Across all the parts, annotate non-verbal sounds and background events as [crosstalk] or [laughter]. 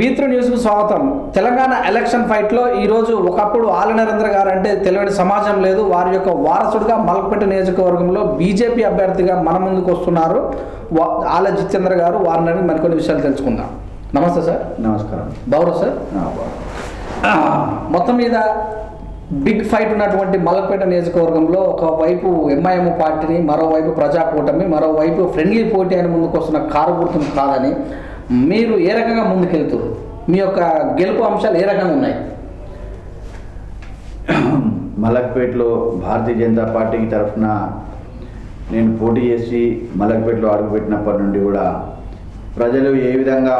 వీత్రు న్యూస్కు స్వాగతం. తెలంగాణ ఎలక్షన్ ఫైట్లో ఈరోజు ఒకప్పుడు ఆల నరేంద్ర గారు అంటే తెలియని సమాజం లేదు. వారి యొక్క వారసుడిగా మలకపేట నియోజకవర్గంలో బీజేపీ అభ్యర్థిగా మన ముందుకు వస్తున్నారు. ఆల జితేంద్ర గారు వారిని మరికొన్ని విషయాలు తెలుసుకుందాం. నమస్తే సార్. నమస్కారం. బాగురా సార్. [clears throat] మొత్తం మీద బిగ్ ఫైట్ ఉన్నటువంటి మలకపేట నియోజకవర్గంలో ఒకవైపు ఎంఐఎం పార్టీని మరోవైపు ప్రజా కూటమి మరోవైపు ఫ్రెండ్లీ పోటీ అని ముందుకు వస్తున్న కారు గుర్తును కాదని మీరు ఏ రకంగా ముందుకెళ్తారు? మీ యొక్క గెలుపు అంశాలు ఏ రకంగా ఉన్నాయి? మలక్పేటలో భారతీయ జనతా పార్టీకి తరఫున నేను పోటీ చేసి మలక్పేటలో అడుగుపెట్టినప్పటి నుండి కూడా ప్రజలు ఏ విధంగా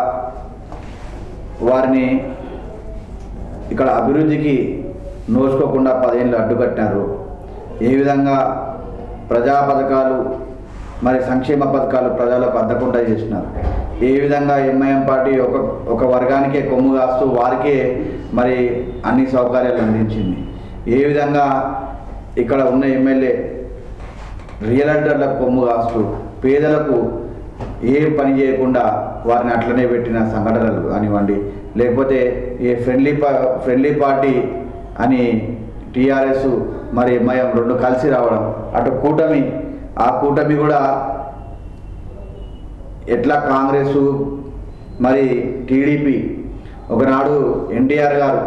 వారిని ఇక్కడ అభివృద్ధికి నోచుకోకుండా పదేళ్ళు అడ్డుకట్టినారు ఏ విధంగా ప్రజా పథకాలు మరి సంక్షేమ పథకాలు ప్రజలకు అందకుండా చేసినారు? ఏ విధంగా ఎంఐఎం పార్టీ ఒక ఒక వర్గానికే కొమ్ము కాస్తూ వారికే మరి అన్ని సౌకర్యాలు అందించింది. ఏ విధంగా ఇక్కడ ఉన్న ఎమ్మెల్యే రియల్టర్లకు కొమ్ము కాస్తూ పేదలకు ఏ పని చేయకుండా వారిని అట్లనే పెట్టిన సంఘటనలు కానివ్వండి లేకపోతే ఈ ఫ్రెండ్లీ పా ఫ్రెండ్లీ పార్టీ అని టీఆర్ఎస్ మరి ఎంఐఎం రెండు కలిసి రావడం అటు కూటమి ఆ కూటమి కూడా ఎట్లా కాంగ్రెస్ మరి టీడీపీ ఒకనాడు ఎన్టీఆర్ గారు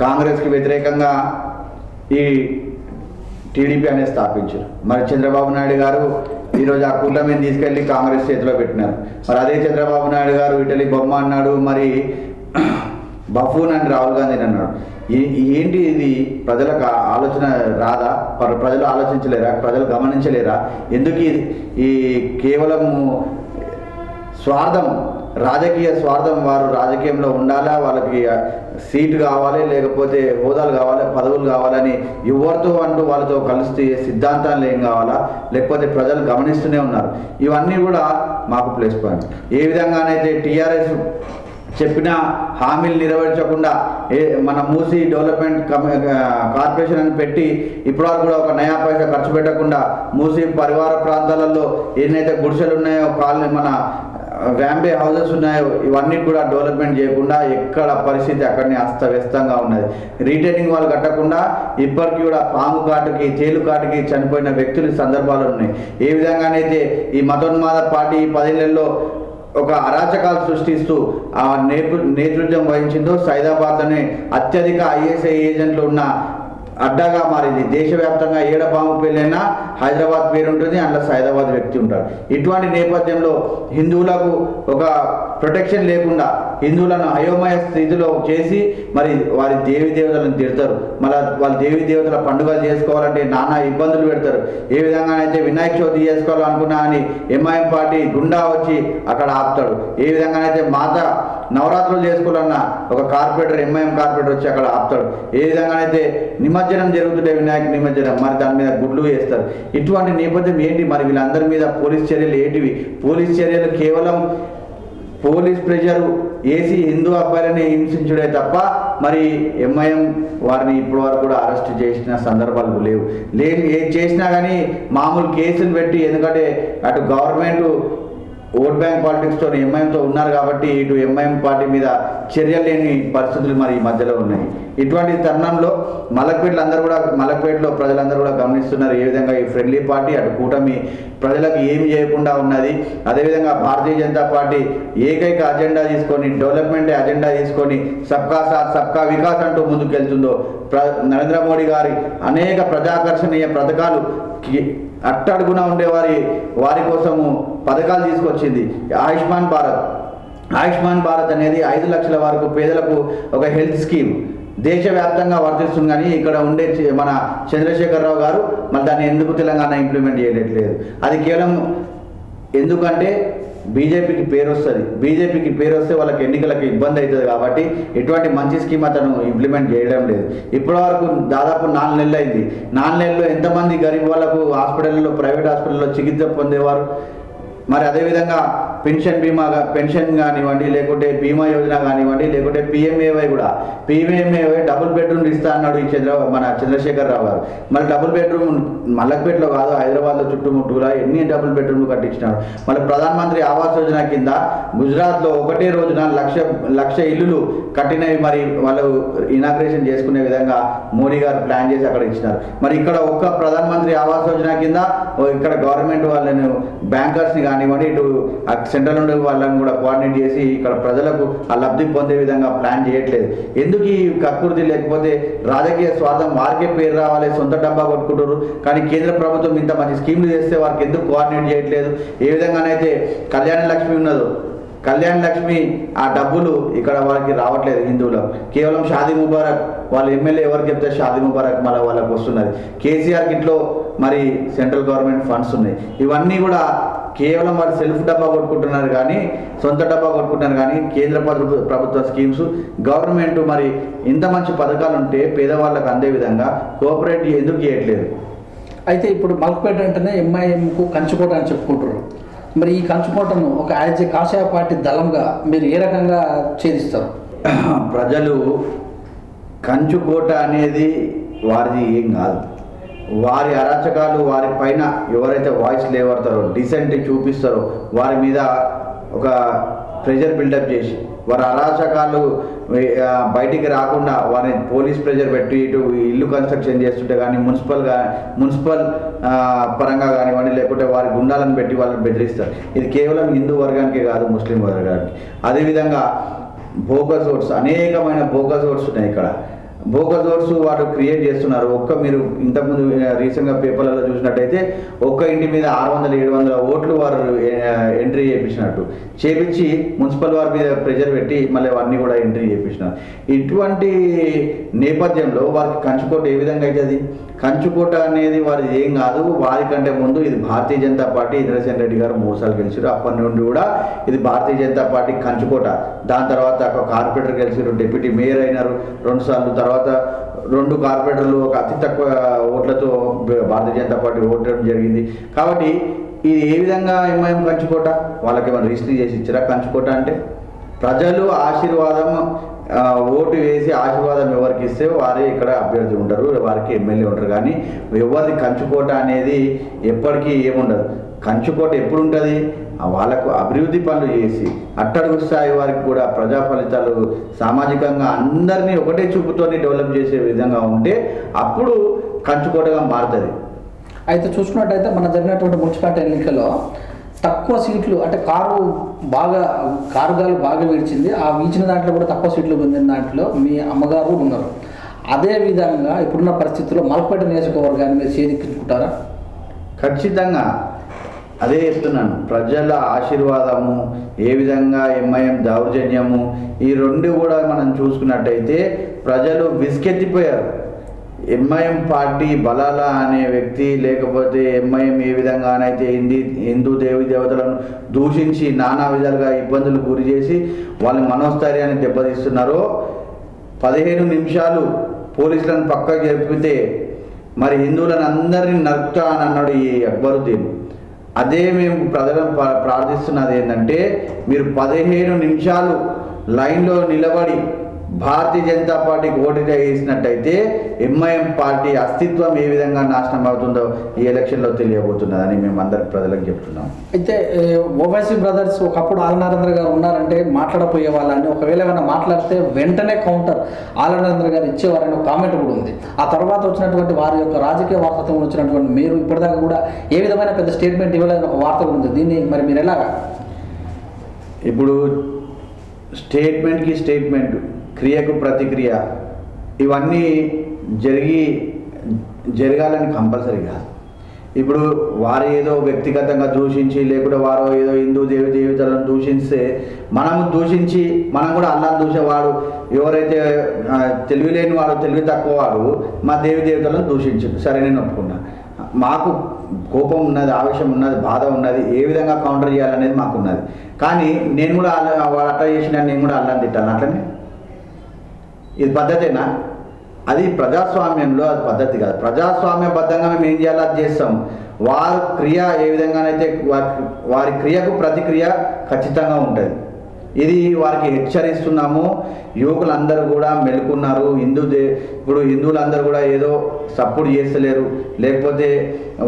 కాంగ్రెస్కి వ్యతిరేకంగా ఈ టీడీపీ అనేది స్థాపించారు. మరి చంద్రబాబు నాయుడు గారు ఈరోజు ఆ కూటమిని తీసుకెళ్ళి కాంగ్రెస్ చేతిలో పెట్టినారు. మరి అదే చంద్రబాబు నాయుడు గారు ఇటలీ బొమ్మ అన్నాడు మరి బఫూన్ అని రాహుల్ గాంధీని అన్నాడు. ఏంటి ఇది? ప్రజలకు ఆలోచన రాదా? ప్రజలు ఆలోచించలేరా? ప్రజలు గమనించలేరా? ఎందుకు ఇది ఈ కేవలము స్వార్థం రాజకీయ స్వార్థం వారు రాజకీయంలో ఉండాలా? వాళ్ళకి సీటు కావాలి లేకపోతే హోదాలు కావాలి పదవులు కావాలని ఎవరితో అంటూ వాళ్ళతో కలిస్తే సిద్ధాంతాలు ఏం కావాలా? లేకపోతే ప్రజలు గమనిస్తూనే ఉన్నారు. ఇవన్నీ కూడా మాకు ప్లేస్ పాయింట్ ఏ విధంగానైతే టీఆర్ఎస్ చెప్పిన హామీలు నెరవేర్చకుండా ఏ మన మూసి డెవలప్మెంట్ కార్పొరేషన్ అని పెట్టి ఇప్పటివరకు కూడా ఒక నయా పైసా ఖర్చు పెట్టకుండా మూసి పరివార ప్రాంతాలలో ఎన్నైతే గుడిసెలు ఉన్నాయో కాలనీ మన వ్యాంబే హౌసెస్ ఉన్నాయో. ఇవన్నీ కూడా డెవలప్మెంట్ చేయకుండా ఎక్కడ పరిస్థితి అక్కడనే అస్తవ్యస్తంగా ఉన్నది. రీటైనింగ్ వాళ్ళు కట్టకుండా ఇప్పటికీ కూడా పాము కాటుకి తేలు కాటుకి చనిపోయిన వ్యక్తులు సందర్భాలు ఉన్నాయి. ఏ విధంగానైతే ఈ మతోన్మాద పార్టీ ఈ పదేళ్ళలో ఒక అరాచకాలు సృష్టిస్తూ ఆ నేతృ నేతృత్వం వహించిందో సైదాబాద్లోనే అత్యధిక ఐఎస్ఐ ఏజెంట్లు ఉన్న అడ్డాగా మారింది. దేశవ్యాప్తంగా ఏడ పాము పెళ్ళైనా హైదరాబాద్ పేరు ఉంటుంది అందులో సైదాబాద్ వ్యక్తి ఉంటారు ఇటువంటి నేపథ్యంలో హిందువులకు ఒక ప్రొటెక్షన్ లేకుండా హిందువులను అయోమయ స్థితిలో చేసి మరి వారి దేవి దేవతలను తిడతారు. మళ్ళీ వాళ్ళ దేవి దేవతల పండుగలు చేసుకోవాలంటే నానా ఇబ్బందులు పెడతారు. ఏ విధంగానైతే వినాయక చవితి చేసుకోవాలనుకున్నా అని ఎంఐఎం పార్టీ గుండా వచ్చి అక్కడ ఆపుతాడు. ఏ విధంగానైతే మాత నవరాత్రులు చేసుకోవాలన్నా ఒక కార్పొరేటర్ ఎంఐఎం కార్పొరేటర్ వచ్చి అక్కడ ఆపుతాడు. ఏ విధంగానైతే నిమజ్జనం జరుగుతుంటే వినాయక నిమజ్జనం మరి దాని మీద గుడ్లు వేస్తారు. ఇటువంటి నేపథ్యం ఏంటి? మరి వీళ్ళందరి మీద పోలీస్ చర్యలు ఏంటివి? పోలీస్ చర్యలు కేవలం పోలీస్ ప్రెషర్ ఏసీ హిందూ అబ్బాయిలని హింసించుడే తప్ప మరి ఎంఐఎం వారిని ఇప్పటి వరకు కూడా అరెస్ట్ చేసిన సందర్భాలు లేవు. లేదు ఏ చేసినా కానీ మామూలు కేసులు పెట్టి ఎందుకంటే అటు గవర్నమెంట్ ఓట్ బ్యాంక్ పాలిటిక్స్తో ఎంఐఎంతో ఉన్నారు కాబట్టి ఇటు ఎంఐఎం పార్టీ మీద చర్యలు లేని పరిస్థితులు మరి ఈ మధ్యలో ఉన్నాయి. ఇటువంటి తరుణంలో మలక్పేటలు అందరూ కూడా మలక్పేటలో ప్రజలందరూ కూడా గమనిస్తున్నారు ఏ విధంగా ఈ ఫ్రెండ్లీ పార్టీ అటు కూటమి ప్రజలకు ఏమి చేయకుండా ఉన్నది. అదేవిధంగా భారతీయ జనతా పార్టీ ఏకైక అజెండా తీసుకొని డెవలప్మెంట్ అజెండా తీసుకొని సబ్కా సాత్ సబ్కా వికాస్ అంటూ ముందుకెళ్తుందో ప్ర నరేంద్ర మోడీ గారి అనేక ప్రజాకర్షణీయ పథకాలు అట్టడుగున ఉండేవారి వారి కోసము పథకాలు తీసుకొచ్చింది ఆయుష్మాన్ భారత్. ఆయుష్మాన్ భారత్ అనేది ఐదు లక్షల వరకు పేదలకు ఒక హెల్త్ స్కీమ్. దేశవ్యాప్తంగా వర్తిస్తుంది కానీ ఇక్కడ ఉండే మన చంద్రశేఖరరావు గారు మరి దాన్ని ఎందుకు తెలంగాణ ఇంప్లిమెంట్ చేయట్లేదు? అది కేవలం ఎందుకంటే బీజేపీకి పేరు వస్తుంది బీజేపీకి పేరు వస్తే వాళ్ళకి ఎన్నికలకు ఇబ్బంది అవుతుంది కాబట్టి ఎటువంటి మంచి స్కీమ్ అతను ఇంప్లిమెంట్ చేయడం లేదు. ఇప్పటి వరకు దాదాపు నాలుగు నెలలు అయింది నాలుగు నెలల్లో ఎంతమంది గరీబ్ వాళ్ళకు హాస్పిటల్లో ప్రైవేట్ హాస్పిటల్లో చికిత్స పొందేవారు? మరి అదేవిధంగా పెన్షన్ బీమా పెన్షన్ కానివ్వండి లేకుంటే బీమా యోజన కానివ్వండి లేకుంటే పిఎంఏవై కూడా. పిఎంఏవై డబుల్ బెడ్రూమ్ ఇస్తా అన్నాడు ఈ చంద్ర మన చంద్రశేఖర్ రావు గారు. మరి డబుల్ బెడ్రూమ్ మల్లక్పేటలో కాదు హైదరాబాద్లో చుట్టుముట్టుగా ఎన్ని డబుల్ బెడ్రూమ్లు కట్టించినాడు. మళ్ళీ ప్రధానమంత్రి ఆవాస్ యోజన కింద గుజరాత్లో ఒకటే రోజున లక్ష లక్ష ఇల్లులు కట్టినవి మరి వాళ్ళు ఇనాగ్రేషన్ చేసుకునే విధంగా మోడీ గారు ప్లాన్ చేసి అక్కడ ఇచ్చినారు. మరి ఇక్కడ ఒక్క ప్రధానమంత్రి ఆవాస్ యోజన కింద ఇక్కడ గవర్నమెంట్ వాళ్ళను బ్యాంకర్స్ని కానివ్వండి ఇటు సెంట్రల్ నుండి వాళ్ళని కూడా కోఆర్డినేట్ చేసి ఇక్కడ ప్రజలకు ఆ లబ్ధి పొందే విధంగా ప్లాన్ చేయట్లేదు. ఎందుకు ఈ కక్కుర్తి లేకపోతే రాజకీయ స్వార్థం వారికే పేరు రావాలి సొంత డబ్బా కొట్టుకుంటారు కానీ కేంద్ర ప్రభుత్వం ఇంత మంచి స్కీమ్లు చేస్తే వారికి ఎందుకు కోఆర్డినేట్ చేయట్లేదు? ఏ విధంగానైతే కళ్యాణ లక్ష్మి ఉన్నదో కళ్యాణ లక్ష్మి ఆ డబ్బులు ఇక్కడ వాళ్ళకి రావట్లేదు హిందువులకు. కేవలం షాదీ ముబారక్ వాళ్ళ ఎమ్మెల్యే ఎవరు చెప్తే షాదీ ముబారక్ మళ్ళీ వాళ్ళకి వస్తున్నది. కేసీఆర్ కిట్లో మరి సెంట్రల్ గవర్నమెంట్ ఫండ్స్ ఉన్నాయి. ఇవన్నీ కూడా కేవలం వారు సెల్ఫ్ డబ్బా కొట్టుకుంటున్నారు కానీ సొంత డబ్బా కొట్టుకుంటున్నారు కానీ కేంద్ర ప్రభుత్వ ప్రభుత్వ స్కీమ్స్ గవర్నమెంట్ మరి ఇంత మంచి పథకాలు ఉంటే పేదవాళ్ళకు అందే విధంగా కోఆపరేట్ ఎందుకు చేయట్లేదు? అయితే ఇప్పుడు మల్కపేట అంటేనే ఎంఐఎంకు కంచుకోట అని చెప్పుకుంటున్నారు. మరి ఈ కంచుకోటను ఒక యాజ్ ఏ కాషాయ పార్టీ దళంగా మీరు ఏ రకంగా ఛేదిస్తారు? [clears throat] ప్రజలు కంచుకోట అనేది వారిది ఏం కాదు. వారి అరాచకాలు వారి పైన ఎవరైతే వాయిస్ లేవడతారో డిసెంట్ చూపిస్తారో వారి మీద ఒక ప్రెషర్ బిల్డప్ చేసి వారి అరాచకాలు బయటికి రాకుండా వారిని పోలీస్ ప్రెజర్ పెట్టి ఇటు ఇల్లు కన్స్ట్రక్షన్ చేస్తుంటే కానీ మున్సిపల్గా మున్సిపల్ పరంగా కానివ్వండి లేకుంటే వారి గుండాలను పెట్టి వాళ్ళని బెదిరిస్తారు. ఇది కేవలం హిందూ వర్గానికే కాదు ముస్లిం వర్గానికి. అదేవిధంగా బోగస్ ఓట్స్ అనేకమైన బోగస్ ఓట్స్ ఉన్నాయి ఇక్కడ. బోగస్ వాడు వారు క్రియేట్ చేస్తున్నారు. ఒక్క మీరు ఇంతకుముందు రీసెంట్గా పేపర్లలో చూసినట్టయితే ఒక్క ఇంటి మీద ఆరు వందల ఏడు వందల ఓట్లు వారు ఎంట్రీ చేయించినట్టు చేపించి మున్సిపల్ వారి మీద ప్రెషర్ పెట్టి మళ్ళీ అవన్నీ కూడా ఎంట్రీ చేయించినారు ఇటువంటి నేపథ్యంలో వారికి కంచుకోట ఏ విధంగా అవుతుంది? కంచుకోట అనేది వారిది ఏం కాదు. వారి కంటే ముందు ఇది భారతీయ జనతా పార్టీ ఇంద్రసేన్ రెడ్డి గారు మూడు సార్లు గెలిచారు. అప్పటి నుండి కూడా ఇది భారతీయ జనతా పార్టీ కంచుకోట. దాని తర్వాత ఒక కార్పొరేటర్ గెలిచారు డిప్యూటీ మేయర్ అయినారు. రెండు సార్లు తర్వాత రెండు కార్పొరేటర్లు ఒక అతి తక్కువ ఓట్లతో భారతీయ జనతా పార్టీ ఓటడం జరిగింది. కాబట్టి ఇది ఏ విధంగా ఎంఐఎం కంచుకోట? వాళ్ళకి ఏమైనా రిజిస్టర్ చేసి ఇచ్చారా? కంచుకోట అంటే ప్రజలు ఆశీర్వాదం ఓటు వేసి ఆశీర్వాదం ఎవరికి ఇస్తే వారే ఇక్కడ అభ్యర్థి ఉంటారు వారికి ఎమ్మెల్యే ఉంటారు. కానీ ఎవరిది కంచుకోట అనేది ఎప్పటికీ ఏముండదు. కంచుకోట ఎప్పుడు ఉంటుంది? వాళ్ళకు అభివృద్ధి పనులు చేసి అట్టడుగు స్థాయి వారికి కూడా ప్రజా ఫలితాలు సామాజికంగా అందరినీ ఒకటే చూపుతోని డెవలప్ చేసే విధంగా ఉంటే అప్పుడు కంచుకోటగా మారుతుంది. అయితే చూసుకున్నట్టయితే మన జరిగినటువంటి మున్సిపాలిటీ ఎన్నికల్లో తక్కువ సీట్లు అంటే కారు బాగా కారు గాలి బాగా వీడ్చింది. ఆ వీచిన దాంట్లో కూడా తక్కువ సీట్లు పొందిన దాంట్లో మీ అమ్మగారు ఉన్నారు. అదే విధంగా ఇప్పుడున్న పరిస్థితుల్లో మలపేట నియోజకవర్గాన్ని మీరు చేదిక్కించుకుంటారా ఖచ్చితంగా అదే చెప్తున్నాను. ప్రజల ఆశీర్వాదము ఏ విధంగా ఎంఐఎం దౌర్జన్యము ఈ రెండు కూడా మనం చూసుకున్నట్టయితే ప్రజలు విసుకెత్తిపోయారు. ఎంఐఎం పార్టీ బలాల అనే వ్యక్తి లేకపోతే ఎంఐఎం ఏ విధంగానైతే హిందీ హిందూ దేవి దేవతలను దూషించి నానా విధాలుగా ఇబ్బందులు గురి చేసి వాళ్ళ మనోస్థైర్యాన్ని దెబ్బతీస్తున్నారో పదిహేను నిమిషాలు పోలీసులను పక్కకు జరిపితే మరి హిందువులను అందరినీ నరుకుతా అని అన్నాడు ఈ అక్బరుద్దీన్. అదే మేము ప్రజలను ప్రార్థిస్తున్నది ఏంటంటే మీరు పదిహేను నిమిషాలు లైన్లో నిలబడి భారతీయ జనతా పార్టీకి ఓటు వేసినట్టయితే ఎంఐఎం పార్టీ అస్తిత్వం ఏ విధంగా నాశనం అవుతుందో ఈ ఎలక్షన్లో తెలియబోతున్నదని మేము అందరి ప్రజలకు చెప్తున్నాం. అయితే ఓవైసీ బ్రదర్స్ ఒకప్పుడు ఆలనరేంద్ర గారు ఉన్నారంటే మాట్లాడపోయే వాళ్ళని ఒకవేళ ఏమైనా మాట్లాడితే వెంటనే కౌంటర్ ఆలనరేంద్ర గారు ఇచ్చేవారని ఒక కామెంట్ కూడా ఉంది. ఆ తర్వాత వచ్చినటువంటి వారి యొక్క రాజకీయ వారసత్వం వచ్చినటువంటి మీరు ఇప్పటిదాకా కూడా ఏ విధమైన పెద్ద స్టేట్మెంట్ ఇవ్వలేదని ఒక వార్త ఉంది. దీన్ని మరి మీరు ఎలాగా? ఇప్పుడు స్టేట్మెంట్కి స్టేట్మెంట్ క్రియకు ప్రతిక్రియ. ఇవన్నీ జరిగి జరగాలని కంపల్సరీ కాదు. ఇప్పుడు వారు ఏదో వ్యక్తిగతంగా దూషించి లేకుంటే వారు ఏదో హిందూ దేవి దేవతలను దూషిస్తే మనము దూషించి మనం కూడా అల్లాను దూసేవాడు ఎవరైతే తెలివి లేని వాడు తెలివి తక్కువ వాడు మా దేవి దేవతలను దూషించు సరే నేను ఒప్పుకున్నా. మాకు కోపం ఉన్నది ఆవేశం ఉన్నది బాధ ఉన్నది ఏ విధంగా కౌంటర్ చేయాలనేది మాకున్నది. కానీ నేను కూడా అలా వాడు అట్లా చేసిన నేను కూడా అల్లం తిట్టాను. అట్లనే? ఇది పద్ధతేనా? అది ప్రజాస్వామ్యంలో అది పద్ధతి కాదు. ప్రజాస్వామ్యబద్ధంగా మేము ఏం చేయాలో అది చేస్తాం. వారి క్రియ ఏ విధంగానైతే వారి వారి క్రియకు ప్రతిక్రియ ఖచ్చితంగా ఉంటుంది. ఇది వారికి హెచ్చరిస్తున్నాము. యువకులందరూ కూడా మెలుకున్నారు. హిందూ దే ఇప్పుడు హిందువులందరూ కూడా ఏదో సపోర్ట్ చేస్తలేరు. లేకపోతే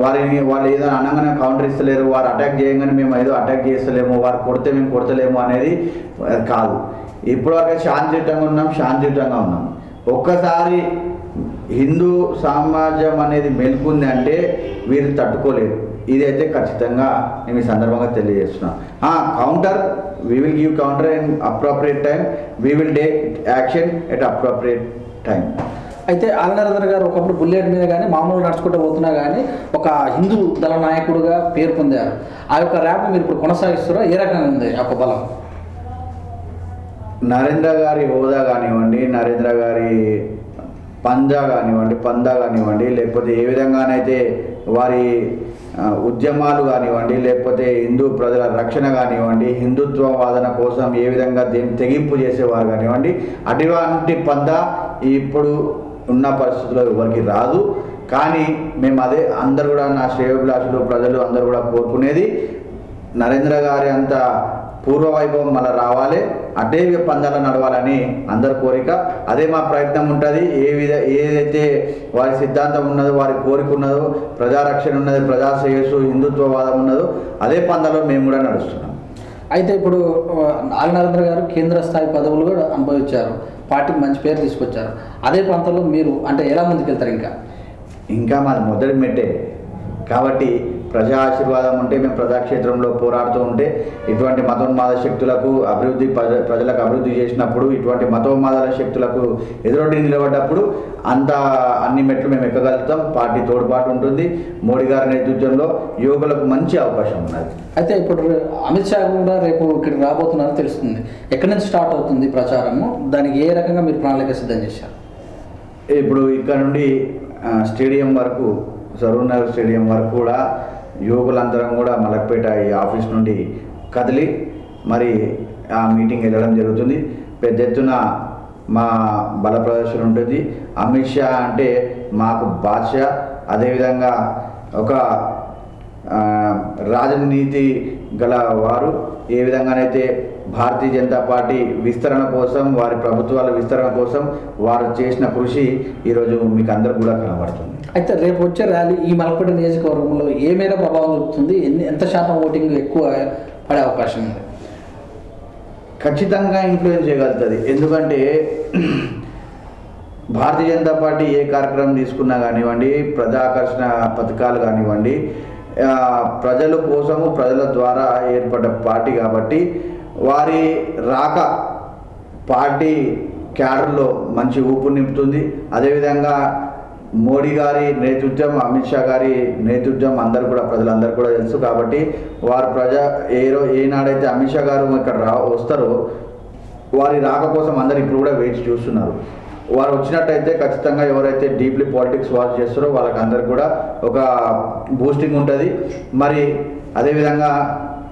వారిని వాళ్ళు ఏదో అనగానే కౌంటర్ ఇస్తలేరు. వారు అటాక్ చేయగానే మేము ఏదో అటాక్ చేస్తలేము. వారు కొడితే మేము కొడతలేము అనేది కాదు. ఇప్పటివరకు శాంతియుతంగా ఉన్నాం శాంతియుతంగా ఉన్నాం. ఒక్కసారి హిందూ సమాజం అనేది మెలుకుంది అంటే వీరు తట్టుకోలేరు. ఇదైతే ఖచ్చితంగా నేను ఈ సందర్భంగా తెలియజేస్తున్నాను counter we will give counter in appropriate time we will take action at appropriate time అయితే ఆలనరేంద్ర గారు ఒకప్పుడు బుల్లెట్ మీద కానీ మామూలు నడుచుకుంటూ పోతున్నా కానీ ఒక హిందూ దళ నాయకుడుగా పేరు పొందారు. ఆ యొక్క ర్యాప్ మీరు ఇప్పుడు కొనసాగిస్తారా ఏ రకంగా ఉంది ఆ యొక్క బలం? నరేంద్ర గారి హోదా కానివ్వండి నరేంద్ర గారి పంజా కానివ్వండి పందా కానివ్వండి లేకపోతే ఏ విధంగానైతే వారి ఉద్యమాలు కానివ్వండి లేకపోతే హిందూ ప్రజల రక్షణ కానివ్వండి హిందుత్వ వాదన కోసం ఏ విధంగా దీన్ని తెగింపు చేసేవారు కానివ్వండి అటువంటి పంద ఇప్పుడు ఉన్న పరిస్థితుల్లో ఎవరికి రాదు. కానీ మేము అదే అందరు కూడా నా శ్రేయోభిలాషులు ప్రజలు అందరూ కూడా కోరుకునేది నరేంద్ర గారి అంత పూర్వ వైభవం మళ్ళీ రావాలి అదే పందాలు నడవాలని అందరి కోరిక. అదే మా ప్రయత్నం ఉంటుంది. ఏ విధ ఏదైతే వారి సిద్ధాంతం ఉన్నదో వారి కోరిక ఉన్నదో ప్రజారక్షణ ఉన్నది ప్రజా శ్రేయస్సు హిందుత్వవాదం ఉన్నదో అదే పందాలో మేము కూడా నడుస్తున్నాం. అయితే ఇప్పుడు ఆ, ఆలనరేంద్ర గారు కేంద్ర స్థాయి పదవులు కూడా అనుభవించారు పార్టీకి మంచి పేరు తీసుకొచ్చారు. అదే ప్రాంతంలో మీరు అంటే ఎలా ముందుకెళ్తారు ఇంకా? ఇంకా మాది మొదటి మెట్టే. కాబట్టి ప్రజా ఆశీర్వాదం ఉంటే మేము ప్రజాక్షేత్రంలో పోరాడుతూ ఉంటే ఇటువంటి మతోన్మాద శక్తులకు అభివృద్ధి ప్రజ ప్రజలకు అభివృద్ధి చేసినప్పుడు ఇటువంటి మతోన్మాదాల శక్తులకు ఎదురొడ్డి నిలబడ్డప్పుడు అంత అన్ని మెట్లు మేము ఎక్కగలుగుతాం. పార్టీ తోడ్పాటు ఉంటుంది. మోడీ గారి నేతృత్వంలో యువకులకు మంచి అవకాశం ఉన్నది. అయితే ఇప్పుడు అమిత్ షా కూడా రేపు ఇక్కడికి రాబోతున్నారని తెలుస్తుంది. ఎక్కడి నుంచి స్టార్ట్ అవుతుంది ప్రచారము? దానికి ఏ రకంగా మీరు ప్రణాళిక సిద్ధం చేశారు? ఇప్పుడు ఇక్కడ నుండి స్టేడియం వరకు సరూర్నగర్ స్టేడియం వరకు కూడా యువకులందరం కూడా మలక్పేట ఈ ఆఫీస్ నుండి కదిలి మరి ఆ మీటింగ్ వెళ్ళడం జరుగుతుంది. పెద్ద ఎత్తున మా బల ప్రదర్శన ఉంటుంది. అమిత్ షా అంటే మాకు బాద్షా. అదేవిధంగా ఒక రాజనీతి గల వారు. ఏ విధంగానైతే భారతీయ జనతా పార్టీ విస్తరణ కోసం వారి ప్రభుత్వాల విస్తరణ కోసం వారు చేసిన కృషి ఈరోజు మీకు అందరు కూడా కనబడుతుంది. అయితే రేపు వచ్చే ర్యాలీ ఈ మలపడి నియోజకవర్గంలో ఏ మేర ప్రభావం చూపుతుంది? ఎన్ని ఎంత శాతం ఓటింగ్ ఎక్కువ పడే అవకాశం ఉంది? ఖచ్చితంగా ఇన్ఫ్లుయెన్స్ చేయగలుగుతుంది. ఎందుకంటే [clears throat] భారతీయ జనతా పార్టీ ఏ కార్యక్రమం తీసుకున్నా కానివ్వండి ప్రజాకర్షణ పథకాలు కానివ్వండి ప్రజల కోసము ప్రజల ద్వారా ఏర్పడ్డ పార్టీ కాబట్టి వారి రాక పార్టీ క్యాడర్లో మంచి ఊపు నింపుతుంది. అదేవిధంగా మోడీ గారి నేతృత్వం అమిత్ షా గారి నేతృత్వం అందరు కూడా ప్రజలందరూ కూడా తెలుసు కాబట్టి వారు ప్రజా ఏ రో ఏనాడైతే అమిత్ షా గారు ఇక్కడ రా వస్తారో వారి రాక కోసం అందరు ఇప్పుడు కూడా వేచి చూస్తున్నారు. వారు వచ్చినట్టయితే ఖచ్చితంగా ఎవరైతే డీప్లీ పాలిటిక్స్ వాచ్ చేస్తారో వాళ్ళకందరూ కూడా ఒక బూస్టింగ్ ఉంటుంది. మరి అదేవిధంగా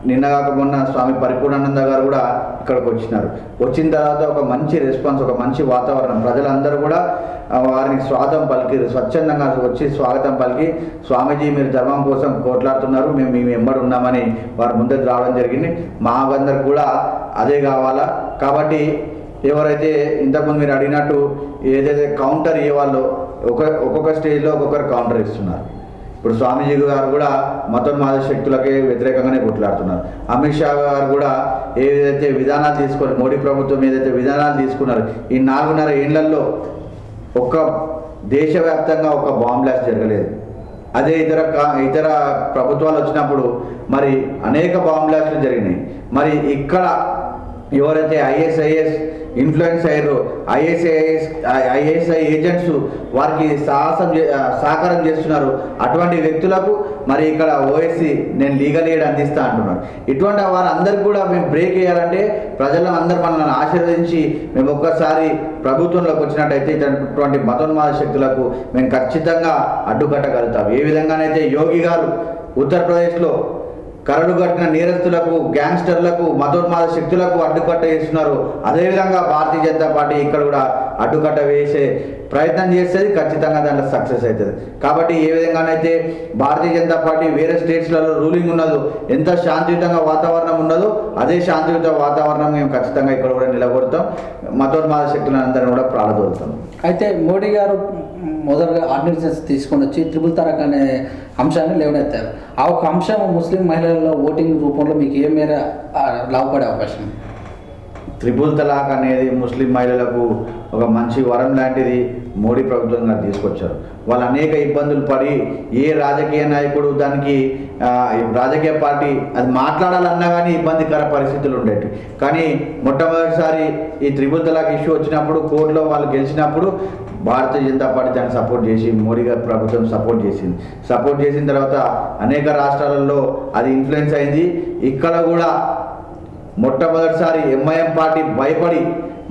నిన్న కాకపోన్న స్వామి పరిపూర్ణానంద గారు కూడా ఇక్కడికి వచ్చినారు. వచ్చిన తర్వాత ఒక మంచి రెస్పాన్స్ ఒక మంచి వాతావరణం. ప్రజలందరూ కూడా వారిని స్వాగతం పలికి స్వచ్ఛందంగా వచ్చి స్వాగతం పలికి స్వామీజీ మీరు ధర్మం కోసం కోట్లాడుతున్నారు మేము మేము ఎంబడి ఉన్నామని వారి ముందరికి రావడం జరిగింది. మా అందరికి కూడా అదే కావాలా? కాబట్టి ఎవరైతే ఇంతకుముందు మీరు అడిగినట్టు ఏదైతే కౌంటర్ ఇవ్వాలో ఒక ఒక్కొక్క స్టేజ్లో ఒక్కొక్కరు కౌంటర్ ఇస్తున్నారు. ఇప్పుడు స్వామీజీ గారు కూడా మతోన్మాద శక్తులకే వ్యతిరేకంగానే కొట్లాడుతున్నారు. అమిత్ షా గారు కూడా ఏదైతే విధానాలు తీసుకొని మోడీ ప్రభుత్వం ఏదైతే విధానాలు తీసుకున్నారు ఈ నాలుగున్నర ఏళ్ళలో ఒక్క దేశవ్యాప్తంగా ఒక బాంబ్ బ్లాస్ట్ జరగలేదు. అదే ఇతర కా- ఇతర ప్రభుత్వాలు వచ్చినప్పుడు మరి అనేక బాంబ్ బ్లాస్ట్లు జరిగినాయి. మరి ఇక్కడ ఎవరైతే ఐఎస్ఐఎస్ ఇన్ఫ్లుయెన్స్ అయ్యారు. ఐఎస్ఐఎస్ ఐఎస్ఐ ఏజెంట్స్ వారికి సాహసం చే- సహకారం చేస్తున్నారు. అటువంటి వ్యక్తులకు మరి ఇక్కడ ఓఎస్సి నేను లీగల్ ఎయిడ్ అందిస్తా అంటున్నాను ఇటువంటి వారందరికీ కూడా మేము బ్రేక్ వేయాలంటే ప్రజలను అందరూ మనల్ని ఆశీర్వదించి మేము ఒక్కసారి ప్రభుత్వంలోకి వచ్చినట్టయితే ఇటువంటి మతోన్మాద శక్తులకు మేము ఖచ్చితంగా అడ్డుకట్టగలుగుతాం. ఏ విధంగానైతే యోగి గారు ఉత్తరప్రదేశ్లో కరడు కట్టిన నేరస్తులకు గ్యాంగ్స్టర్లకు మతోన్మాద శక్తులకు అడ్డుకట్ట వేస్తున్నారు. అదేవిధంగా భారతీయ జనతా పార్టీ ఇక్కడ కూడా అడ్డుకట్ట వేసే ప్రయత్నం చేస్తుంది. ఖచ్చితంగా దాంట్లో సక్సెస్ అవుతుంది. కాబట్టి ఏ విధంగానైతే భారతీయ జనతా పార్టీ వేరే స్టేట్స్లలో రూలింగ్ ఉన్నదో ఎంత శాంతియుతంగా వాతావరణం ఉన్నదో అదే శాంతియుత వాతావరణం మేము ఖచ్చితంగా ఇక్కడ కూడా నిలబడతాం. మతోన్మాద శక్తులందరినీ కూడా ప్రాణదోలుతాం. అయితే మోడీ గారు మొదటగా ఆర్డినెన్స్ తీసుకొని వచ్చి త్రిపుల్ తరక్ అనే అంశాన్ని లేవనెత్తారు. ఆ ఒక అంశం ముస్లిం మహిళల్లో ఓటింగ్ రూపంలో మీకు ఏ మేర లాభపడే అవకాశం? త్రిపుల్ తలాక్ అనేది ముస్లిం మహిళలకు ఒక మంచి వరం లాంటిది మోడీ ప్రభుత్వం గారు తీసుకొచ్చారు. వాళ్ళు అనేక ఇబ్బందులు పడి ఏ రాజకీయ నాయకుడు దానికి రాజకీయ పార్టీ అది మాట్లాడాలన్నా కానీ ఇబ్బందికర పరిస్థితులు ఉండేవి కానీ మొట్టమొదటిసారి ఈ త్రిపుల్ తలాక్ ఇష్యూ వచ్చినప్పుడు కోర్టులో వాళ్ళు గెలిచినప్పుడు భారతీయ జనతా పార్టీ దాన్ని సపోర్ట్ చేసి మోడీ గారి ప్రభుత్వం సపోర్ట్ చేసింది. సపోర్ట్ చేసిన తర్వాత అనేక రాష్ట్రాలలో అది ఇన్ఫ్లుయెన్స్ అయింది. ఇక్కడ కూడా మొట్టమొదటిసారి ఎంఐఎం పార్టీ భయపడి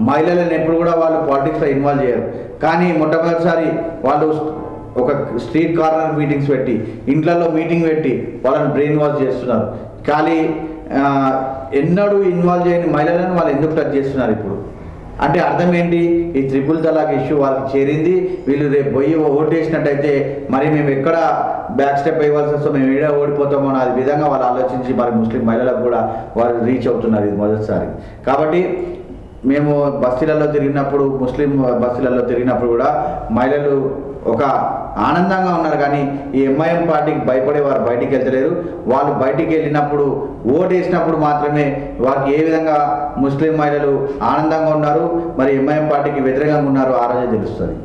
మహిళలను ఎప్పుడు కూడా వాళ్ళు పాలిటిక్స్లో ఇన్వాల్వ్ చేయరు. కానీ మొట్టమొదటిసారి వాళ్ళు ఒక స్ట్రీట్ కార్నర్ మీటింగ్స్ పెట్టి ఇంట్లలో మీటింగ్ పెట్టి వాళ్ళని బ్రెయిన్ వాష్ చేస్తున్నారు. కానీ ఎన్నడూ ఇన్వాల్వ్ చేయని మహిళలను వాళ్ళు ఎందుకు టచ్ చేస్తున్నారు ఇప్పుడు? అంటే అర్థం ఏంటి ఈ త్రిపుల్ తలాక్ ఇష్యూ వాళ్ళకి చేరింది. వీళ్ళు రేపు పోయి ఓటేసినట్టయితే మరి మేము ఎక్కడ బ్యాక్ స్టెప్ వేయవలసి వస్తే మేము ఏడా ఓడిపోతామో అది విధంగా వాళ్ళు ఆలోచించి మరి ముస్లిం మహిళలకు కూడా వాళ్ళు రీచ్ అవుతున్నారు ఇది మొదటిసారి. కాబట్టి మేము బస్తీలలో తిరిగినప్పుడు ముస్లిం బస్తీలలో తిరిగినప్పుడు కూడా మహిళలు ఒక ఆనందంగా ఉన్నారు కానీ ఈ ఎంఐఎం పార్టీకి భయపడే వారు బయటికి వెళ్తలేరు. వాళ్ళు బయటికి వెళ్ళినప్పుడు ఓటు వేసినప్పుడు మాత్రమే వారికి ఏ విధంగా ముస్లిం మహిళలు ఆనందంగా ఉన్నారు మరి ఎంఐఎం పార్టీకి వ్యతిరేకంగా ఉన్నారు ఆ రోజే తెలుస్తుంది.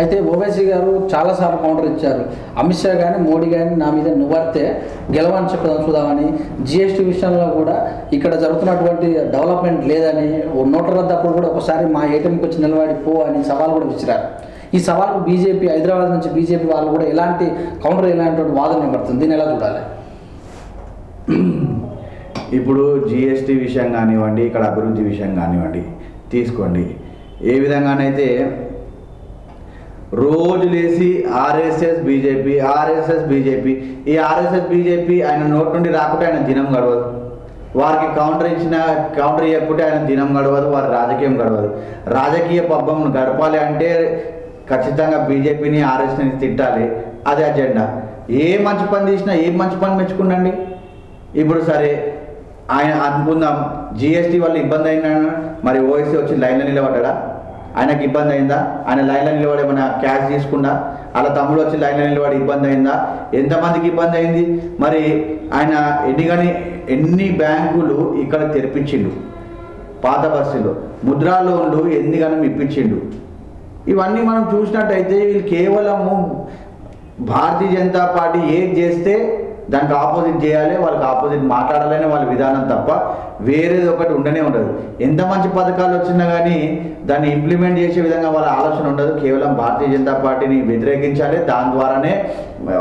అయితే ఓవైసీ గారు చాలాసార్లు కౌంటర్ ఇచ్చారు. అమిత్ షా కానీ మోడీ కానీ నా మీద నువ్వర్తే గెలవని చెప్పదాం చూద్దామని జిఎస్టీ విషయంలో కూడా ఇక్కడ జరుగుతున్నటువంటి డెవలప్మెంట్ లేదని ఓ నోట్ల రద్దప్పుడు కూడా ఒకసారి మా ఏటీఎంకి వచ్చి నిలబడి పో అని సవాల్ కూడా విసిరారు. ఈ సవాల్కు బీజేపీ హైదరాబాద్ నుంచి బీజేపీ వాళ్ళు కూడా ఎలాంటి కౌంటర్ ఎలాంటి వాదన పడుతుంది? దీన్ని ఎలా చూడాలి? ఇప్పుడు జిఎస్టీ విషయం కానివ్వండి ఇక్కడ అభివృద్ధి విషయం కానివ్వండి తీసుకోండి. ఏ విధంగానైతే రోజు లేచి ఆర్ఎస్ఎస్ బీజేపీ ఆర్ఎస్ఎస్ బీజేపీ ఈ ఆర్ఎస్ఎస్ బీజేపీ ఆయన నోటి నుండి రాకుంటే ఆయన దినం గడవదు. వారికి కౌంటర్ ఇచ్చిన కౌంటర్ ఇవ్వకుంటే ఆయన దినం గడవదు వారి రాజకీయం గడవదు. రాజకీయ పబ్బం గడపాలి అంటే ఖచ్చితంగా బీజేపీని ఆర్ఎస్ని తిట్టాలి. అదే అజెండా. ఏ మంచి పని చేసినా ఏ మంచి పని మెచ్చుకుండండి. ఇప్పుడు సరే ఆయన అనుకుందాం జిఎస్టీ వల్ల ఇబ్బంది అయినా మరి ఓఎస్సీ వచ్చి లైన్లో నిలబడ్డా ఆయనకి ఇబ్బంది అయిందా? ఆయన లైన్లో నిలబడి ఏమైనా క్యాష్ తీసుకున్నా? అలా తమ్ముడు వచ్చి లైన్లో నిలబడి ఇబ్బంది అయిందా? ఎంతమందికి ఇబ్బంది అయింది? మరి ఆయన ఎన్ని కానీ ఎన్ని బ్యాంకులు ఇక్కడ తెరిపించిండు? పాత బస్సులో. ముద్రా లోన్లు ఎన్ని గణం ఇప్పించిండు? ఇవన్నీ మనం చూసినట్టయితే వీళ్ళు కేవలము భారతీయ జనతా పార్టీ ఏది చేస్తే దానికి ఆపోజిట్ చేయాలి వాళ్ళకి ఆపోజిట్ మాట్లాడాలనే వాళ్ళ విధానం తప్ప వేరేది ఒకటి ఉండనే ఉండదు. ఎంత మంచి పథకాలు వచ్చినా కానీ దాన్ని ఇంప్లిమెంట్ చేసే విధంగా వాళ్ళ ఆలోచన ఉండదు. కేవలం భారతీయ జనతా పార్టీని వ్యతిరేకించాలి. దాని ద్వారానే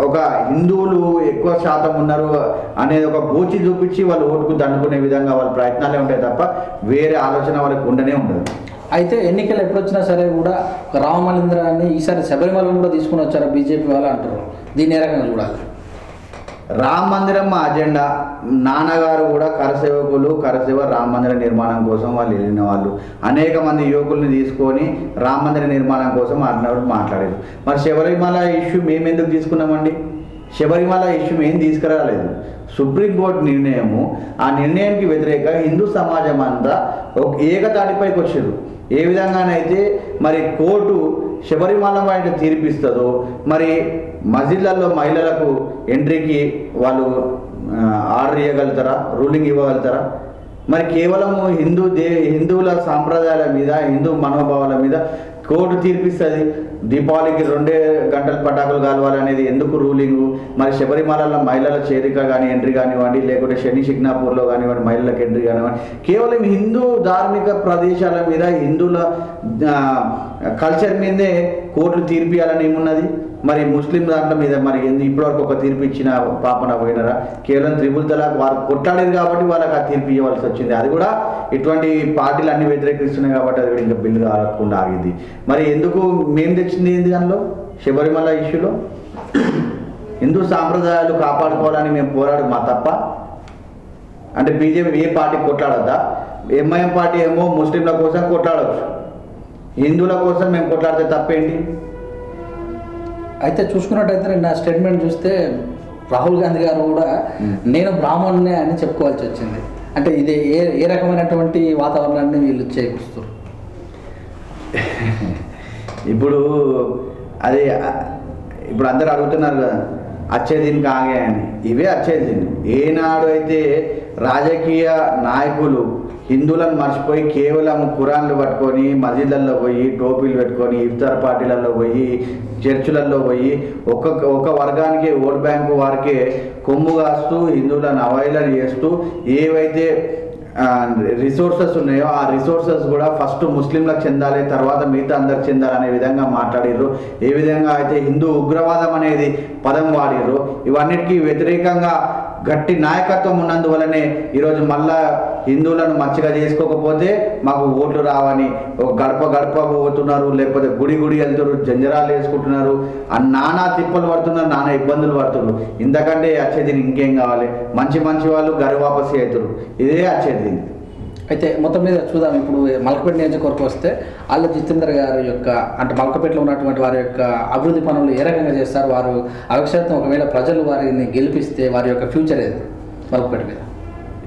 ఒక హిందువులు ఎక్కువ శాతం ఉన్నారు అనేది ఒక బూచి చూపించి వాళ్ళు ఓటుకు దండుకునే విధంగా వాళ్ళ ప్రయత్నాలే ఉంటాయి తప్ప వేరే ఆలోచన వాళ్ళకి ఉండనే ఉండదు. అయితే ఎన్నికలు ఎప్పుడొచ్చినా సరే కూడా రామమలింద్రాన్ని ఈసారి శబరిమల కూడా తీసుకుని వచ్చారు బీజేపీ వాళ్ళు అంటారు. దీన్ని ఏ రకంగా చూడాలి? రామ మందిరం మా అజెండా. నాన్నగారు కూడా కరసేవకులు కరసేవ రామ మందిర నిర్మాణం కోసం వాళ్ళు వెళ్ళిన వాళ్ళు. అనేక మంది యువకుల్ని తీసుకొని రామ మందిర నిర్మాణం కోసం అన్నప్పుడు మాట్లాడారు. మరి శబరిమల ఇష్యూ మేము ఎందుకు తీసుకున్నామండి? శబరిమల ఇష్యూ ఏం తీసుకురాలేదు. సుప్రీంకోర్టు నిర్ణయము ఆ నిర్ణయానికి వ్యతిరేక హిందూ సమాజం అంతా ఒక ఏకతాటిపైకి వచ్చారు. ఏ విధంగానైతే మరి కోర్టు శబరిమల బయట తీర్పిస్తుందో మరి మస్జిద్లలో మహిళలకు ఎంట్రీకి వాళ్ళు ఆర్డర్ ఇవ్వగలుగుతారా? రూలింగ్ ఇవ్వగలుగుతారా? మరి కేవలము హిందూ దే హిందువుల సాంప్రదాయాల మీద హిందూ మనోభావాల మీద కోర్టు తీర్పిస్తుంది. దీపావళికి రెండే గంటల పటాకులు కాలవాలనేది ఎందుకు రూలింగ్? మరి శబరిమలలో మహిళల చేరిక కానీ ఎంట్రీ కానివ్వండి లేకుంటే శని సిగ్నాపూర్లో కానివ్వండి మహిళలకు ఎంట్రీ కానివ్వండి. కేవలం హిందూ ధార్మిక ప్రదేశాల మీద హిందువుల కల్చర్ మీదే కోర్టులు తీర్పియాలని ఏమున్నది? మరి ముస్లిం దాంట్లో మీద మరి ఎందు- ఇప్పటివరకు ఒక తీర్పు ఇచ్చిన పాపన పోయినరా? కేవలం త్రిబుల్ తలాక్ వారు కొట్లాడేది కాబట్టి వాళ్ళకి ఆ తీర్పు ఇవ్వాల్సి వచ్చింది. అది కూడా ఇటువంటి పార్టీలు అన్ని వ్యతిరేకిస్తున్నాయి కాబట్టి అది కూడా ఇంకా బిల్లు కాకుండా ఆగింది. మరి ఎందుకు మేము తెచ్చింది ఏంది దానిలో? శబరిమల ఇష్యూలో? హిందూ సాంప్రదాయాలు కాపాడుకోవాలని మేము పోరాడు మా తప్ప. అంటే బీజేపీ ఏ పార్టీ కొట్లాడద్దా? ఎంఐఎం పార్టీ ఏమో ముస్లింల కోసం కొట్లాడవచ్చు హిందువుల కోసం మేము కొట్లాడితే తప్పేంటి? అయితే చూసుకున్నట్టయితే నేను నా స్టేట్మెంట్ చూస్తే రాహుల్ గాంధీ గారు కూడా. నేను బ్రాహ్మణ్ణే అని చెప్పుకోవాల్సి వచ్చింది. అంటే ఇది ఏ ఏ రకమైనటువంటి వాతావరణాన్ని వీళ్ళు చేకూరుస్తారు [laughs] ఇప్పుడు అది ఇప్పుడు అందరు అడుగుతున్నారు కదా అచ్చే దీనికి ఆగే అని. ఇవే అచ్చే ఏనాడు అయితే రాజకీయ నాయకులు హిందువులను మర్చిపోయి కేవలం ఖురాన్లు పట్టుకొని మసీదులలో పోయి టోపీలు పెట్టుకొని ఇఫ్తార్ పార్టీలలో పోయి చర్చిలలో పోయి ఒక్కొక్క ఒక వర్గానికి ఓట్ బ్యాంకు వారికే కొమ్ము కాస్తూ హిందువులను అవైలన చేస్తూ ఏవైతే రిసోర్సెస్ ఉన్నాయో ఆ రిసోర్సెస్ కూడా ఫస్ట్ ముస్లింలకు చెందాలి తర్వాత మిగతా అందరికి చెందాలి అనే విధంగా మాట్లాడిర్రు. ఏ విధంగా అయితే హిందూ ఉగ్రవాదం అనేది పదం వాడిర్రు ఇవన్నిటికీ వ్యతిరేకంగా గట్టి నాయకత్వం ఉన్నందువలనే ఈరోజు మళ్ళా హిందువులను మంచిగా చేసుకోకపోతే మాకు ఓట్లు రావని ఒక గడప గడప పోతున్నారు లేకపోతే గుడి గుడి వెళ్తున్నారు జంజరాలు వేసుకుంటున్నారు. ఆ నానా తిప్పలు పడుతున్నారు నానా ఇబ్బందులు పడుతున్నారు. ఇంతకంటే వచ్చేది ఇంకేం కావాలి? మంచి మంచి వాళ్ళు గర్వాపసి అవుతారు ఇదే వచ్చేది అయితే మొత్తం మీద చూద్దాం. ఇప్పుడు మలకపేట నియోజకవర్గం వస్తే అల్ల జితేందర్ గారి యొక్క అంటే మలకపేటలో ఉన్నటువంటి వారి యొక్క అభివృద్ధి పనులు ఏ రకంగా చేస్తారు? వారు అవసరం ఒకవేళ ప్రజలు వారిని గెలిపిస్తే వారి యొక్క ఫ్యూచర్ ఏది? మలకపేట మీద.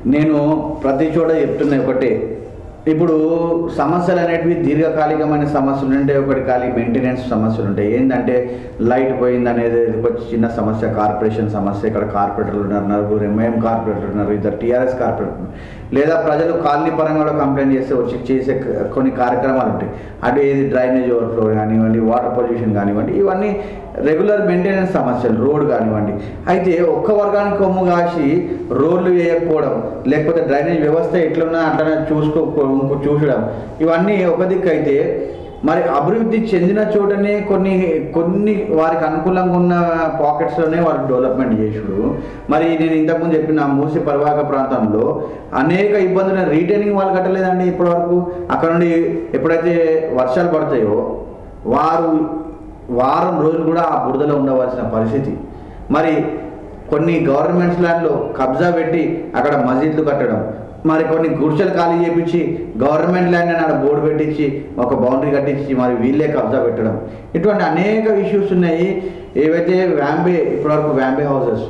నేను ప్రతి చోట చెప్తున్నా ఒకటే. ఇప్పుడు సమస్యలు అనేటివి దీర్ఘకాలికమైన సమస్యలు ఉంటాయి ఒకటి ఖాళీ మెయింటెనెన్స్ సమస్యలు ఉంటాయి. ఏంటంటే లైట్ పోయింది అనేది ఒక చిన్న సమస్య కార్పొరేషన్ సమస్య ఇక్కడ కార్పొరేటర్లు ఉన్నారు నలుగురు ఎంఐఎం కార్పొరేటర్లు ఉన్నారు ఇద్దరు టీఆర్ఎస్ కార్పొరేటర్ లేదా ప్రజలు కాలనీ పరంగా కూడా కంప్లైంట్ చేస్తే వచ్చి చేసే కొన్ని కార్యక్రమాలు ఉంటాయి. అటు ఏది డ్రైనేజ్ ఓవర్ఫ్లో కానివ్వండి వాటర్ పొల్యూషన్ కానివ్వండి ఇవన్నీ రెగ్యులర్ మెయింటెనెన్స్ సమస్యలు రోడ్ కానివ్వండి. అయితే ఒక్క వర్గానికి కొమ్ము కాసి రోడ్లు వేయకపోవడం లేకపోతే డ్రైనేజ్ వ్యవస్థ ఎట్లున్నా అట్లనే చూసుకో చూడడం చూసడం ఇవన్నీ ఒక దిక్కు అయితే మరి అభివృద్ధి చెందిన చోటనే కొన్ని కొన్ని వారికి అనుకూలంగా ఉన్న పాకెట్స్లోనే వారు డెవలప్మెంట్ చేసుడు మరి నేను ఇంతకుముందు చెప్పిన మూసి పరివాహక ప్రాంతంలో అనేక ఇబ్బందులు రీటైనింగ్ వాళ్ళు కట్టలేదండి ఇప్పటివరకు. అక్కడ నుండి ఎప్పుడైతే వర్షాలు పడతాయో వారు వారం రోజులు కూడా ఆ బురదలో ఉండవలసిన పరిస్థితి. మరి కొన్ని గవర్నమెంట్స్ ల్యాండ్లో కబ్జా పెట్టి అక్కడ మసీద్లు కట్టడం మరి కొన్ని గుడిసెలు ఖాళీ చేపించి గవర్నమెంట్ ల్యాండ్ అని బోర్డు పెట్టించి ఒక బౌండరీ కట్టించి మరి వీళ్ళే కబ్జా పెట్టడం. ఇటువంటి అనేక ఇష్యూస్ ఉన్నాయి. ఏవైతే వ్యాంబే ఇప్పటివరకు వ్యాంబే హౌసెస్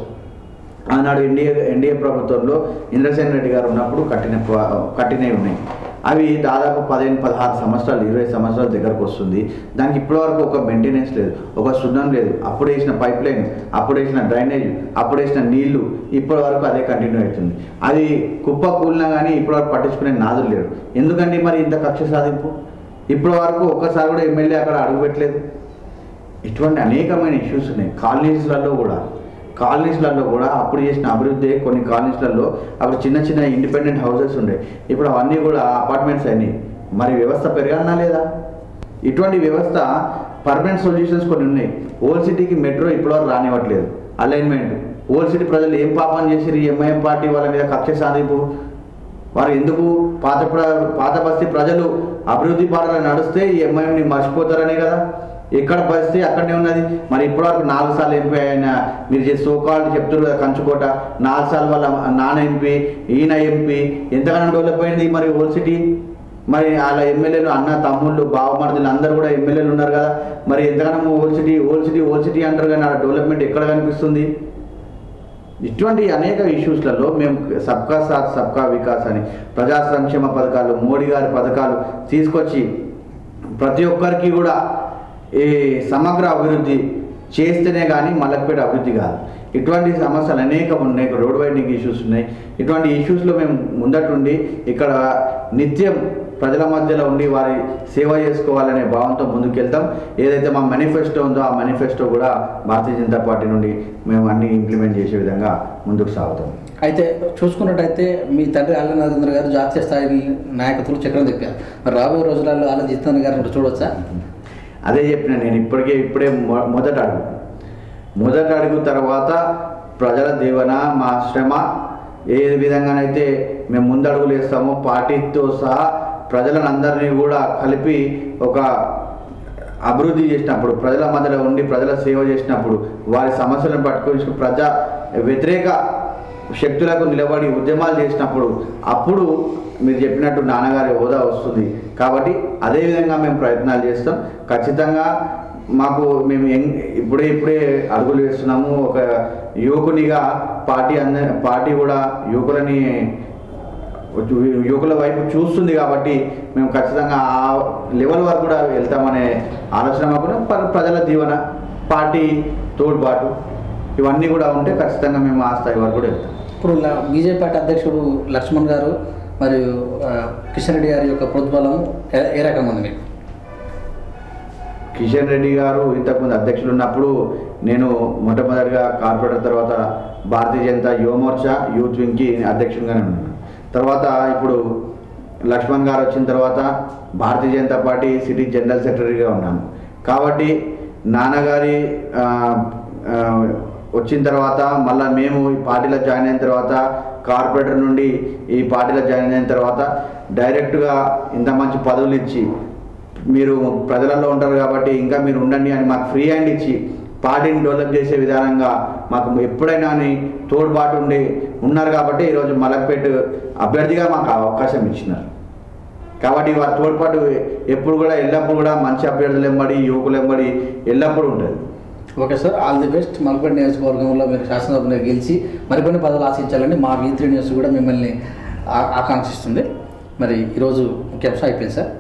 ఆనాడు ఎన్డీఏ ఎన్డీఏ ప్రభుత్వంలో ఇంద్రసేన్ రెడ్డి గారు ఉన్నప్పుడు కట్టిన కట్టినవి ఉన్నాయి. అవి దాదాపు పదిహేను పదహారు సంవత్సరాలు ఇరవై సంవత్సరాల దగ్గరకు వస్తుంది. దానికి ఇప్పటివరకు ఒక మెయింటెనెన్స్ లేదు ఒక సున్నం లేదు. అప్పుడు వేసిన పైప్ లైన్ అప్పుడు వేసిన డ్రైనేజ్ అప్పుడు వేసిన నీళ్ళు ఇప్పటి వరకు అదే కంటిన్యూ అవుతుంది. అది కుప్ప కూలినా కానీ ఇప్పటివరకు పట్టించుకునే నాదులు లేరు ఎందుకండి మరి ఇంత కక్ష సాధింపు? ఇప్పటి వరకు ఒక్కసారి కూడా ఎమ్మెల్యే అక్కడ అడుగుపెట్టలేదు ఇటువంటి అనేకమైన ఇష్యూస్ ఉన్నాయి. కాలనీస్లలో కూడా కాలనీస్లలో కూడా అప్పుడు చేసిన అభివృద్ధి కొన్ని కాలనీస్లలో అప్పుడు చిన్న చిన్న ఇండిపెండెంట్ హౌసెస్ ఉండే. ఇప్పుడు అవన్నీ కూడా అపార్ట్మెంట్స్ అయినాయి మరి వ్యవస్థ పెరగాలన్నా లేదా? ఇటువంటి వ్యవస్థ పర్మనెంట్ సొల్యూషన్స్ కొన్ని ఉన్నాయి. ఓల్డ్ సిటీకి మెట్రో ఇప్పటివరకు రానివ్వట్లేదు. అలైన్మెంట్. ఓల్డ్ సిటీ ప్రజలు ఏం పాపం చేసిరు ఎంఐఎం పార్టీ వాళ్ళ మీద కక్ష సాధింపు? వారు ఎందుకు పాత ప్ర- పాత బస్తీ ప్రజలు అభివృద్ధి పాటలు నడిస్తే ఈ ఎంఐఎంని మర్చిపోతారనే కదా? ఎక్కడ పరిస్థితి అక్కడనే ఉన్నది. మరి ఇప్పటివరకు నాలుగు సార్లు ఎంపీ అయిన మీరు చేసే సోకాళ్ళు చెప్తున్నారు కదా కంచుకోట. నాలుగు సార్లు వాళ్ళ నాన్న ఎంపీ ఈయన ఎంపీ. ఎంతగానో డెవలప్ అయింది మరి ఓల్ సిటీ. మరి వాళ్ళ ఎమ్మెల్యేలు అన్న తమ్ముళ్ళు బావమరుదులు అందరూ కూడా ఎమ్మెల్యేలు ఉన్నారు కదా. మరి ఎంతగానో old city old city old city అంటారు కానీ ఆ డెవలప్మెంట్ ఎక్కడ కనిపిస్తుంది? ఇటువంటి అనేక ఇష్యూస్లలో మేము సబ్కా సాత్ సబ్కా వికాస్ అని ప్రజా సంక్షేమ పథకాలు మోడీ గారి పథకాలు తీసుకొచ్చి ప్రతి ఒక్కరికి కూడా ఈ సమగ్ర అభివృద్ధి చేస్తేనే కానీ మలక్పేట అభివృద్ధి కాదు. ఇటువంటి సమస్యలు అనేకం ఉన్నాయి రోడ్ వైడింగ్ ఇష్యూస్ ఉన్నాయి. ఇటువంటి ఇష్యూస్లో మేము ముందటుండి ఇక్కడ నిత్యం ప్రజల మధ్యలో ఉండి వారి సేవ చేసుకోవాలనే భావంతో ముందుకెళ్తాం. ఏదైతే మా మేనిఫెస్టో ఉందో ఆ మేనిఫెస్టో కూడా భారతీయ జనతా పార్టీ నుండి మేము అన్ని ఇంప్లిమెంట్ చేసే విధంగా ముందుకు సాగుతాం. అయితే చూసుకున్నట్టయితే మీ తండ్రి ఆళ్ళ నరేంద్ర గారు జాతీయ స్థాయి నాయకత్వం చక్రం తిప్పారు. మరి రాబోయే రోజులలో ఆళ్ళ జితేంద్ర గారిని కూడా చూడొచ్చా? అదే చెప్పిన నేను ఇప్పటికే ఇప్పుడే మొ- మొదట అడుగు. మొదట అడుగు తర్వాత ప్రజల దీవెన మా శ్రమ ఏ విధంగానైతే మేము ముందడుగులు వేస్తామో పార్టీతో సహా ప్రజలను అందరినీ కూడా కలిపి ఒక అభివృద్ధి చేసినప్పుడు ప్రజల మధ్యలో ఉండి ప్రజల సేవ చేసినప్పుడు వారి సమస్యలను పట్టుకొని ప్రజా వ్యతిరేక శక్తులకు నిలబడి ఉద్యమాలు చేసినప్పుడు అప్పుడు మీరు చెప్పినట్టు నాన్నగారి హోదా వస్తుంది. కాబట్టి అదేవిధంగా మేము ప్రయత్నాలు చేస్తాం. ఖచ్చితంగా మాకు మేము ఎంగ్ ఇప్పుడే ఇప్పుడే అడుగులు వేస్తున్నాము. ఒక యువకునిగా పార్టీ అంద పార్టీ కూడా యువకులని యువకుల వైపు చూస్తుంది కాబట్టి మేము ఖచ్చితంగా ఆ లెవెల్ వరకు కూడా వెళ్తామనే ఆలోచన మాకు ప్రజల జీవన పార్టీ తోడ్పాటు ఇవన్నీ కూడా ఉంటే ఖచ్చితంగా మేము ఆ స్థాయి వరకు కూడా వెళ్తాం. ఇప్పుడు బీజేపీ పార్టీ అధ్యక్షుడు లక్ష్మణ్ గారు మరియు కిషన్ రెడ్డి గారి యొక్క ప్రోద్బలం ఏ- రకంగా ఉంది మీకు? కిషన్ రెడ్డి గారు ఇంతకుముందు అధ్యక్షులు ఉన్నప్పుడు నేను మొట్టమొదటిగా కార్పొరేటర్ తర్వాత భారతీయ జనతా యువ మోర్చా యూత్ వింగ్కి అధ్యక్షుడిగానే ఉన్నాను. తర్వాత ఇప్పుడు లక్ష్మణ్ గారు వచ్చిన తర్వాత Bharatiya Janata party city general సెక్రటరీగా ఉన్నాను. కాబట్టి నాన్నగారి వచ్చిన తర్వాత మళ్ళీ మేము ఈ పార్టీలో జాయిన్ అయిన తర్వాత కార్పొరేటర్ నుండి ఈ పార్టీలో జాయిన్ అయిన తర్వాత డైరెక్ట్గా ఇంత మంచి పదవులు ఇచ్చి మీరు ప్రజలలో ఉంటారు కాబట్టి ఇంకా మీరు ఉండండి అని మాకు ఫ్రీ హ్యాండ్ ఇచ్చి పార్టీని డెవలప్ చేసే విధానంగా మాకు ఎప్పుడైనా అని తోడ్పాటు ఉండి ఉన్నారు కాబట్టి ఈరోజు మలక్పేట అభ్యర్థిగా మాకు అవకాశం ఇచ్చినారు. కాబట్టి వారి తోడ్పాటు ఎప్పుడు కూడా ఎల్లప్పుడు కూడా మంచి అభ్యర్థులు ఎంబడి యువకులు ఎంబడి ఎల్లప్పుడూ ఉంటుంది. Okay sir all the best. Malapeta నియోజకవర్గంలో మీరు శాసనసభలో గెలిచి మరికొన్ని పదవులు ఆశించాలని మా వీ త్రీ న్యూస్ కూడా మిమ్మల్ని ఆకాంక్షిస్తుంది. మరి ఈరోజు ముఖ్యాంశం అయిపోయింది సార్.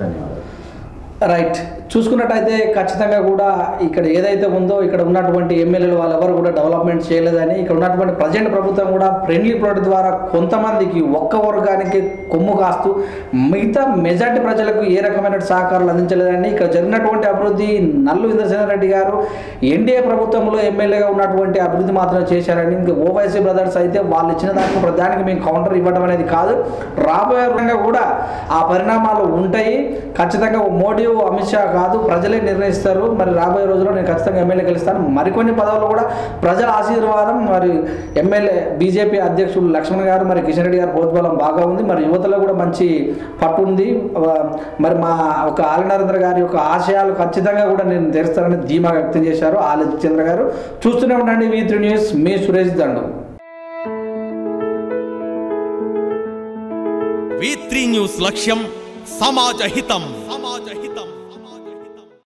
ధన్యవాదాలు. రైట్. చూసుకున్నట్టయితే ఖచ్చితంగా కూడా ఇక్కడ ఏదైతే ఉందో ఇక్కడ ఉన్నటువంటి ఎమ్మెల్యేలు వాళ్ళెవరు కూడా డెవలప్మెంట్ చేయలేదని ఇక్కడ ఉన్నటువంటి ప్రజెంట్ ప్రభుత్వం కూడా ఫ్రెండ్లీ ప్లాట్ ద్వారా కొంతమందికి ఒక్క వర్గానికి కొమ్ము కాస్తూ మిగతా మెజార్టీ ప్రజలకు ఏ రకమైన సహకారాలు అందించలేదని ఇక్కడ జరిగినటువంటి అభివృద్ధి నల్లు ఇంద్రసేన రెడ్డి గారు ఎన్డీఏ ప్రభుత్వంలో ఎమ్మెల్యేగా ఉన్నటువంటి అభివృద్ధి మాత్రం చేశారని ఇంకా ఓవైసీ బ్రదర్స్ అయితే వాళ్ళు ఇచ్చిన దానికి ప్రధానికి మేము కౌంటర్ ఇవ్వడం అనేది కాదు. రాబోయే కూడా ఆ పరిణామాలు ఉంటాయి. ఖచ్చితంగా మోడీ అమిత్ షా కాదు ప్రజలే నిర్ణయిస్తారు. మరి రాబోయే రోజుల్లో నేను ఖచ్చితంగా ఎమ్మెల్యే గెలుస్తాను. మరికొన్ని పదవులు కూడా ప్రజల ఆశీర్వాదం మరి ఎమ్మెల్యే బీజేపీ అధ్యక్షుడు లక్ష్మణ్ గారు మరి కిషన్ రెడ్డి గారు ప్రోత్బలం బాగా ఉంది. మరి యువతలో కూడా మంచి పట్టు ఉంది. మరి మా ఒక ఆలి నరేంద్ర గారి యొక్క ఆశయాలు ఖచ్చితంగా కూడా నేను తెరుస్తానని ధీమా వ్యక్తం చేశారు ఆలచంద్ర గారు. చూస్తూనే ఉండండి వీ త్రీ న్యూస్. మీ Suresh Dandu. V three news లక్ష్యం సమాజ హితం సమాజ